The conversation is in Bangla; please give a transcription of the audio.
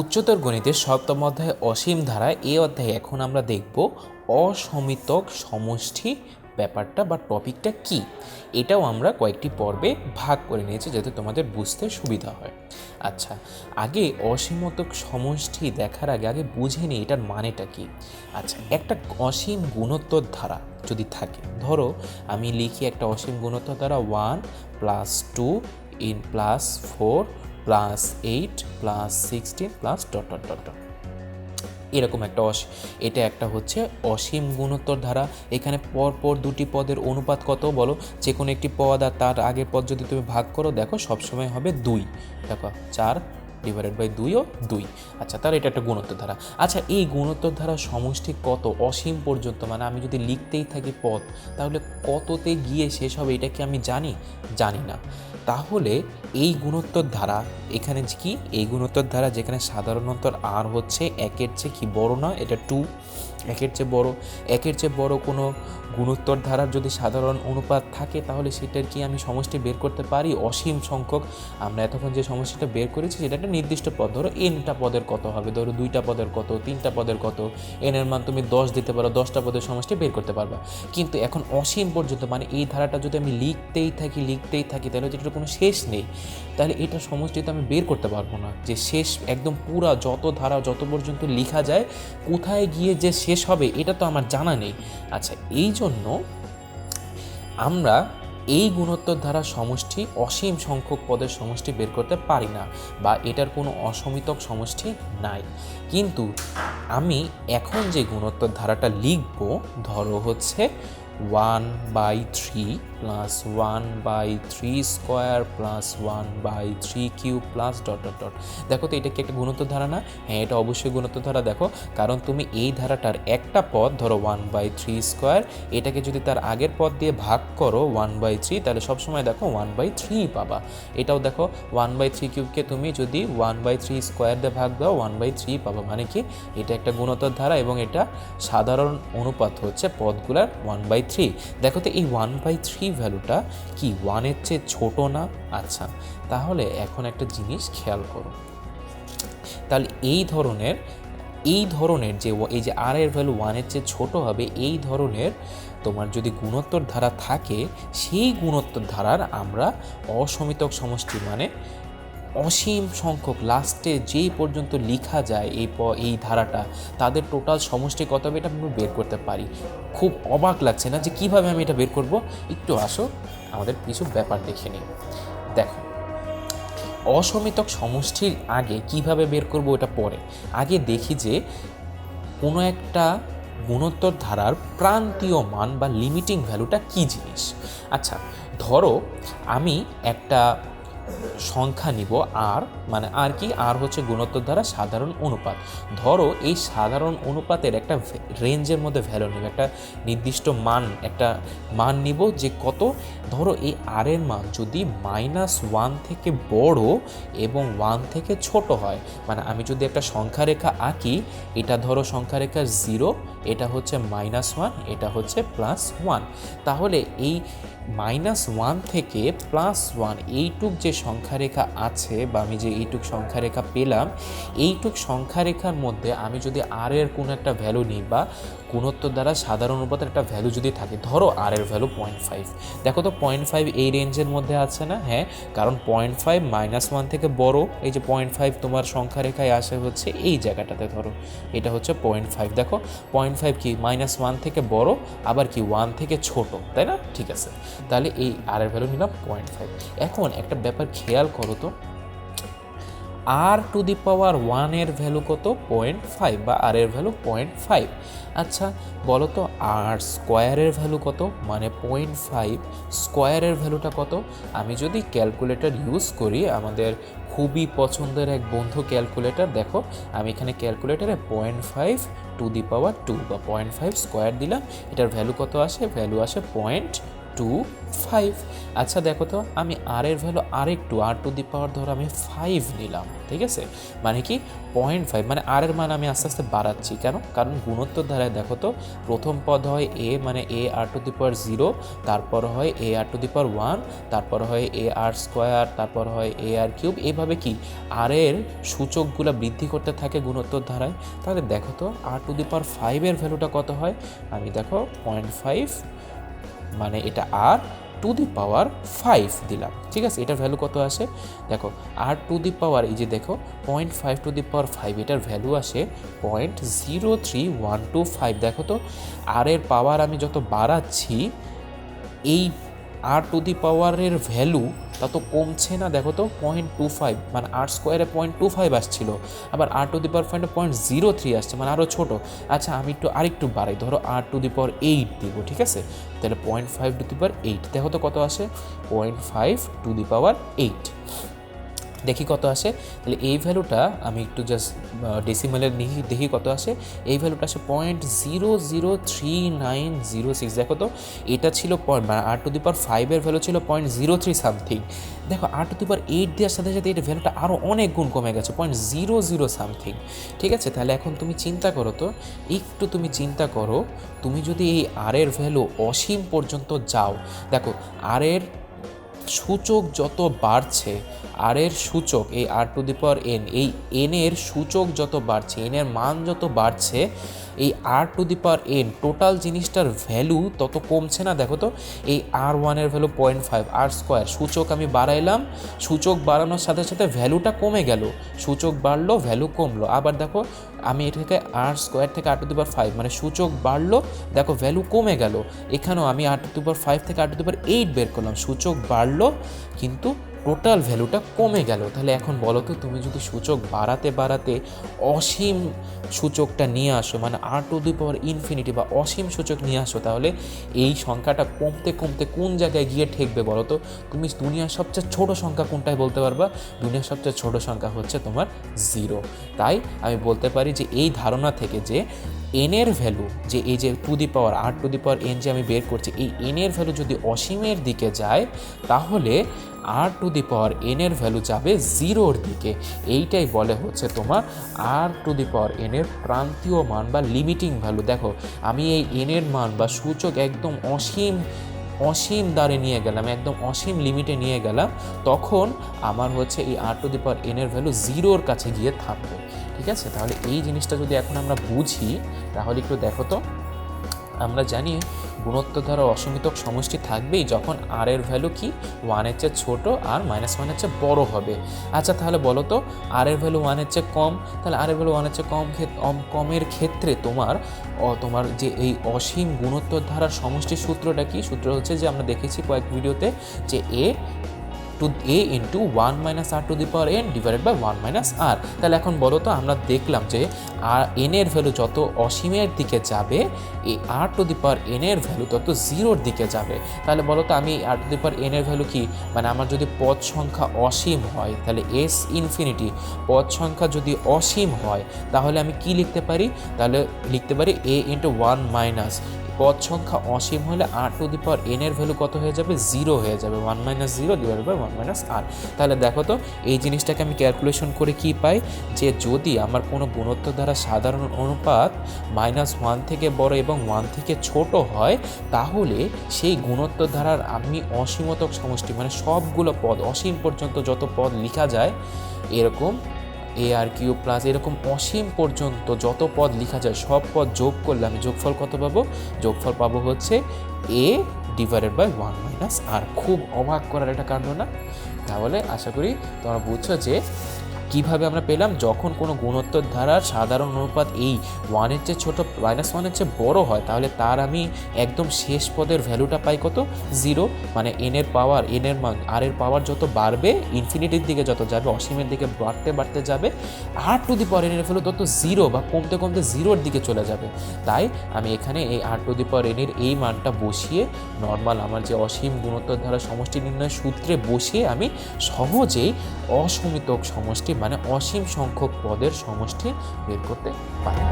উচ্চতর গণিতের সপ্তম অধ্যায় অসীম ধারা এই অধ্যায়ে এখন আমরা দেখব অসমিতক সমষ্টি ব্যাপারটা বা টপিকটা কি। এটাও আমরা কয়েকটি পর্বে ভাগ করে নিয়েছি যাতে তোমাদের বুঝতে সুবিধা হয়। আচ্ছা আগে অসীমতক সমষ্টি দেখার আগে আগে বুঝে নিই এটার মানেটা কি। আচ্ছা একটা অসীম গুণোত্তর ধারা যদি থাকে, ধরো আমি লিখি একটা অসীম গুণোত্তর ধারা one plus two in plus four plus eight plus sixteen plus dot dot dot dot এরকম একটা অস, এটা একটা হচ্ছে অসীম গুণোত্তর ধারা। এখানে পরপর পর দুটি পদের অনুপাত কত বলো? যে কোনো একটি পদ আর তার আগের পদ যদি তুমি ভাগ করো, দেখো সবসময় হবে দুই। দেখো, চার ডিভাইডেড বাই দুইও দুই। আচ্ছা তাহলে এটা একটা গুণোত্তর ধারা আচ্ছা এই গুণোত্তর ধারা সমষ্টি কত? অসীম পর্যন্ত মানে আমি যদি লিখতেই থাকি পথ, তাহলে কততে গিয়ে শেষ হবে এটা কি আমি জানি? জানি না। তাহলে এই গুণোত্তর ধারা এখানে কি? এই গুণোত্তর ধারা যেখানে সাধারণত আর হচ্ছে একের চেয়ে কি বড় না? এটা টু একের চেয়ে বড়। একের চেয়ে বড় কোনো গুণোত্তর ধারার যদি সাধারণ অনুপাত থাকে, তাহলে সেটার কি আমি সমষ্টি বের করতে পারি? অসীম সংখ্যক। আমরা এতক্ষণ যে সমষ্টিটা বের করেছি, সেটা একটা নির্দিষ্ট পদ। ধরো এনটা পদের কত হবে? ধরো দুইটা পদের কত? তিনটা পদের কত? এনের মান তুমি দশ দিতে পারো দশটা পদের সমষ্টি বের করতে পারবা। কিন্তু এখন অসীম পর্যন্ত মানে এই ধারাটা যদি আমি লিখতেই থাকি লিখতেই থাকি, তাহলে যেটার কোনো শেষ নেই। তাহলে এটা সমষ্টি তো আমি বের করতে পারব না। যে শেষ, একদম পুরা যত ধারা, যত পর্যন্ত লেখা যায়, কোথায় গিয়ে যে শেষ হবে, এটা তো আমার জানা নেই। আচ্ছা এই জন্য আমরা এই গুণোত্তর দ্বারা সমষ্টি অসীম সংখ্যক পদের সমষ্টি বের করতে পারি না বা এটার কোনো অসমিতক সমষ্টি নাই। কিন্তু আমি এখন যে গুণোত্তর ধারাটা লিখব, ধরো হচ্ছে one by three plus one by three square plus one by three cube plus dot dot dot দেখো তো এটা কি একটা গুণোত্তর ধারা না হ্যাঁ এটা অবশ্যই গুণোত্তর ধারা দেখো কারণ তুমি এই ধারাটার একটা পদ ধরো ওয়ান বাই থ্রি স্কোয়ার এটাকে যদি তার আগের পদ দিয়ে ভাগ করো ওয়ান বাই থ্রি তাহলে সবসময় দেখো ওয়ান বাই থ্রি পাবা এটাও দেখো ওয়ান বাই থ্রি কিউবকে তুমি যদি ওয়ান বাই থ্রি স্কোয়ার দিয়ে ভাগ দাও ওয়ান বাই থ্রি পাবা মানে কি এটা একটা গুণোত্তর ধারা এবং এটা সাধারণ অনুপাত হচ্ছে পদগুলার ওয়ান বাই থ্রি দেখো তো এই ওয়ান বাই থ্রি ভ্যালুটা কি? ওয়ানের চেয়ে ছোট না? আচ্ছা তাহলে এখন একটা জিনিস খেয়াল করো। তাহলে এই ধরনের এই ধরনের যে এই যে আর এর ভ্যালু ওয়ানের চেয়ে ছোট হবে, এই ধরনের তোমার যদি গুণোত্তর ধারা থাকে, সেই গুণোত্তর ধারার আমরা অসমিতক সমষ্টি মানে অসীম সংখ্যক লাস্টে যেই পর্যন্ত লেখা যায় এই প, এই ধারাটা, তাদের টোটাল সমষ্টি কত হবে এটা আমরা বের করতে পারি। খুব অবাক লাগছে না যে কীভাবে আমি এটা বের করব? একটু আসো, আমাদের কিছু ব্যাপার দেখে নিই। দেখো, অসমিতক সমষ্টির আগে কীভাবে বের করব এটা পরে। আগে দেখি যে কোনো একটা গুণোত্তর ধারার প্রান্তীয় মান বা লিমিটিং ভ্যালুটা কী জিনিস? আচ্ছা ধরো আমি একটা সংখ্যা নিব আর মানে আর কি, আর হচ্ছে গুণোত্তর দ্বারা সাধারণ অনুপাত। ধরো এই সাধারণ অনুপাতের একটা রেঞ্জের মধ্যে ভ্যালু নিব, একটা নির্দিষ্ট মান, একটা মান নিব যে কত? ধরো এই আর এর মান যদি মাইনাস ওয়ান থেকে বড় এবং ওয়ান থেকে ছোট হয় মানে আমি যদি একটা সংখ্যা রেখা আঁকি, এটা ধরো সংখ্যা রেখা জিরো এটা হচ্ছে মাইনাস ওয়ান এটা হচ্ছে প্লাস ওয়ান তাহলে এই মাইনাস ওয়ান থেকে প্লাস ওয়ান এইটুক যে সংখ্যা রেখা আছে বা আমি যে এইটুক সংখ্যা রেখা পেলাম, এইটুক সংখ্যা রেখার মধ্যে আমি যদি আর এর কোনো একটা ভ্যালু নিই বা গুণোত্তর দ্বারা সাধারণ অনুপাতের একটা ভ্যালু যদি থাকে, ধরো আর এর ভ্যালু পয়েন্ট ফাইভ দেখো তো পয়েন্ট ফাইভ এই রেঞ্জের মধ্যে আছে না? হ্যাঁ কারণ পয়েন্ট ফাইভ মাইনাস ওয়ান থেকে বড়, এই যে পয়েন্ট ফাইভ তোমার সংখ্যা রেখায় আসে হচ্ছে এই জায়গাটাতে ধরো। এটা হচ্ছে পয়েন্ট ফাইভ দেখো পয়েন্ট ফাইভ কি মাইনাস ওয়ান থেকে বড়, আবার কি ওয়ান থেকে ছোট, তাই না? ঠিক আছে। তাহলে এই আর এর ভ্যালু নিলাম পয়েন্ট ফাইভ এখন একটা ব্যাপার খেয়াল করো তো আর টু দি পাওয়ার ওয়ানের ভ্যালু কত? পয়েন্ট ফাইভ বা আর এর ভ্যালু পয়েন্ট ফাইভ আচ্ছা বলো তো আর স্কোয়ারের ভ্যালু কত? মানে পয়েন্ট ফাইভ স্কোয়ারের ভ্যালুটা কত? আমি যদি ক্যালকুলেটর ইউজ করি, আমাদের খুবই পছন্দের এক বন্ধু ক্যালকুলেটর দেখো, আমি এখানে ক্যালকুলেটারে point five to the power two বা পয়েন্ট ফাইভ স্কোয়ার দিলাম। এটার ভ্যালু কত আসে? ভ্যালু আসে পয়েন্ট টু ফাইভ আচ্ছা দেখো তো, আমি আর এর ভ্যালু আরেকটু আর টু দি পাওয়ার ধরো আমি ফাইভ নিলাম, ঠিক আছে? মানে কি? পয়েন্ট ফাইভ মানে আর এর মান আমি আস্তে আস্তে বাড়াচ্ছি, কেন? কারণ গুণোত্তর ধারায় দেখো তো, প্রথম পদ হয় এ মানে এ আর টু দি পাওয়ার জিরো তারপর হয় এ আর টু দি পাওয়ার ওয়ান তারপর হয় এ আর স্কোয়ার তারপর হয় এ আর কিউব এইভাবে কি? আর এর সূচকগুলো বৃদ্ধি করতে থাকে গুণোত্তর ধারায়। তাহলে দেখো তো আর টু দি পাওয়ার ফাইভের ভ্যালুটা কত হয়? আমি দেখো পয়েন্ট ফাইভ মানে এটা আর টু দি পাওয়ার ফাইভ দিলাম। ঠিক আছে? এটার ভ্যালু কত আসে? দেখো আর টু দি পাওয়ার এই যে দেখো point five to the power five এটার ভ্যালু আসে point zero three one two five দেখো তো আর এর পাওয়ার আমি যত বাড়াচ্ছি, এই আর টু দি পাওয়ারের ভ্যালু তা তো কমছে না, দেখো তো পয়েন্ট টু ফাইভ মানে আর স্কোয়ারে পয়েন্ট টু ফাইভ আসছিল। আবার r to the power point point zero three আসছে মানে আরও ছোটো। আচ্ছা আমি একটু আরেকটু বাড়াই, ধরো আর টু দি পাওয়ার এইট দিব, ঠিক আছে? তাহলে point five to the power eight দেখো তো কত আসে? Point five to the power eight দেখি কত আসে। তাহলে এই ভ্যালুটা আমি একটু জাস্ট ডেসিমেলের দেখি দেখি কত আসে। এই ভ্যালুটা আসে point zero zero three nine zero six দেখো তো, এটা ছিল পয়েন্ট মানে আর টু দি পাওয়ার ফাইভের ভ্যালু ছিল পয়েন্ট জিরো থ্রি সামথিং দেখো আর টু দি পাওয়ার এইট দেওয়ার সাথে সাথে এটা ভ্যালুটা আরও অনেক গুণ কমে গেছে পয়েন্ট জিরো জিরো সামথিং ঠিক আছে? তাহলে এখন তুমি চিন্তা করো তো, একটু তুমি চিন্তা করো, তুমি যদি এই আর এর ভ্যালু অসীম পর্যন্ত যাও, দেখো আর এর সূচক যত বাড়ছে আর এর সূচক, এই r to the power n এই এন এর সূচক যত বাড়ছে এন এর মান যত বাড়ছে, এই r to the power n total জিনিসটার ভ্যালু তত কমছে না। দেখো তো, এই আর ওয়ানের value point five r square সূচক আমি বাড়াইলাম, সূচক বাড়ানোর সাথে সাথে ভ্যালুটা কমে গেল, সূচক বাড়লো ভ্যালু কমলো। আবার দেখো, আমি এটাকে আর স্কোয়ার থেকে আর টু দি পাওয়ার ফাইভ মানে সূচক বাড়লো, দেখো ভ্যালু কমে গেল। এখানেও আমি r to the power five থেকে আর টু দি পাওয়ার এইট বের করলাম, সূচক বাড়লো, কিন্তু টোটাল ভ্যালুটা কমে গেল। তাহলে এখন বলো তো, তুমি যদি সূচক বাড়াতে বাড়াতে অসীম সূচকটা নিয়ে আসো মানে আর টু দি পাওয়ার ইনফিনিটি বা অসীম সূচক নিয়ে আসো, তাহলে এই সংখ্যাটা কমতে কমতে কোন জায়গায় গিয়ে ঠেকবে বলো তো? তুমি দুনিয়ার সবচেয়ে ছোট সংখ্যা কোনটায় বলতে পারবা? দুনিয়ার সবচেয়ে ছোট সংখ্যা হচ্ছে তোমার জিরো তাই আমি বলতে পারি যে এই ধারণা থেকে যে এনের ভ্যালু, যে এই যে to the power r to the power n যে আমি বের করছি, এই এনের ভ্যালু যদি অসীমের দিকে যায়, তাহলে আর টু দি পাওয়ার এনের ভ্যালু যাবে জিরোর দিকে। এইটাই বলে হচ্ছে তোমার আর টু দি পাওয়ার এনের প্রান্তীয় মান বা লিমিটিং ভ্যালু দেখো, আমি এই এনের মান বা সূচক একদম অসীম অসীম দ্বারে নিয়ে গেলাম, একদম অসীম লিমিটে নিয়ে গেলাম, তখন আমার হচ্ছে এই আর টু দি পাওয়ার এনের ভ্যালু জিরোর কাছে গিয়ে থাকবে। ঠিক আছে? তাহলে এই জিনিসটা যদি এখন আমরা বুঝি, তাহলে একটু দেখো তো। আমরা জানি গুণোত্তর দ্বারা অসংহিতক সমষ্টি থাকবেই যখন আর এর ভ্যালু কি? ওয়ানের চেয়ে ছোটো আর মাইনাস ওয়ানের চেয়ে বড় হবে। আচ্ছা তাহলে বলো তো আর এর ভ্যালু ওয়ানের চেয়ে কম, তাহলে আর এর ভ্যালু ওয়ানের চেয়ে কম কম, কমের ক্ষেত্রে তোমার তোমার যে এই অসীম গুণোত্তর ধারার সমষ্টির সূত্রটা কি? সূত্র হচ্ছে যে আমরা দেখেছি কয়েক ভিডিওতে যে a to a into one minus r to the power n divided by one minus r তাহলে এখন বলো তো, আমরা দেখলাম যে আর এন এর ভ্যালু যত অসীমের দিকে যাবে, এই r to the power n এর ভ্যালু তত জিরোর দিকে যাবে। তাহলে বলো তো, আমি r to the power n এর ভ্যালু কি? মানে আমার যদি পদ সংখ্যা অসীম হয়, তাহলে এস ইনফিনিটি পদ সংখ্যা যদি অসীম হয়, তাহলে আমি কি লিখতে পারি? তাহলে লিখতে পারি এ ইন্টু ওয়ান মাইনাস পদ সংখ্যা অসীম হলে r to the power n এর ভ্যালু কত হয়ে যাবে? জিরো হয়ে যাবে। One minus zero divide by one minus r তাহলে দেখো তো, এই জিনিসটাকে আমি ক্যালকুলেশন করে কি পাই? যে যদি আমার কোনো গুণোত্তর দ্বারা সাধারণ অনুপাত মাইনাস ওয়ান থেকে বড় এবং ওয়ান থেকে ছোট হয়, তাহলে সেই গুণোত্তর ধারার আমি অসীমতক সমষ্টি মানে সবগুলো পদ, অসীম পর্যন্ত যত পদ লেখা যায়, এরকম এ আর কিউ প্লাস এরকম অসীম পর্যন্ত যত পদ লেখা যায়, সব পদ যোগ করলে আমি যোগফল কত পাবো? যোগফল পাবো হচ্ছে a divided by one minus r খুব অবাক করার একটা কাণ্ড না? তাহলে আশা করি তোমরা বুঝছ যে কীভাবে আমরা পেলাম? যখন কোনো গুণোত্তর ধারার সাধারণ অনুপাত এই ওয়ানের চেয়ে ছোটো মাইনাস ওয়ানের চেয়ে বড় হয়, তাহলে তার আমি একদম শেষ পদের ভ্যালুটা পাই কত? জিরো মানে এনের পাওয়ার এনের মান আর এর পাওয়ার যত বাড়বে ইনফিনিটির দিকে যত যাবে, অসীমের দিকে বাড়তে বাড়তে যাবে আর টু দি পাওয়ার এনের ভ্যালু তত জিরো বা কমতে কমতে জিরোর দিকে চলে যাবে। তাই আমি এখানে এই আর টু দি পাওয়ার এনের এই মানটা বসিয়ে নর্মাল আমার যে অসীম গুণোত্তর ধারা সমষ্টি নির্ণয় সূত্রে বসিয়ে আমি সহজেই অসমিতক সমষ্টি মানে অসীম সংখ্যক পদের সমষ্টি বের করতে পারি।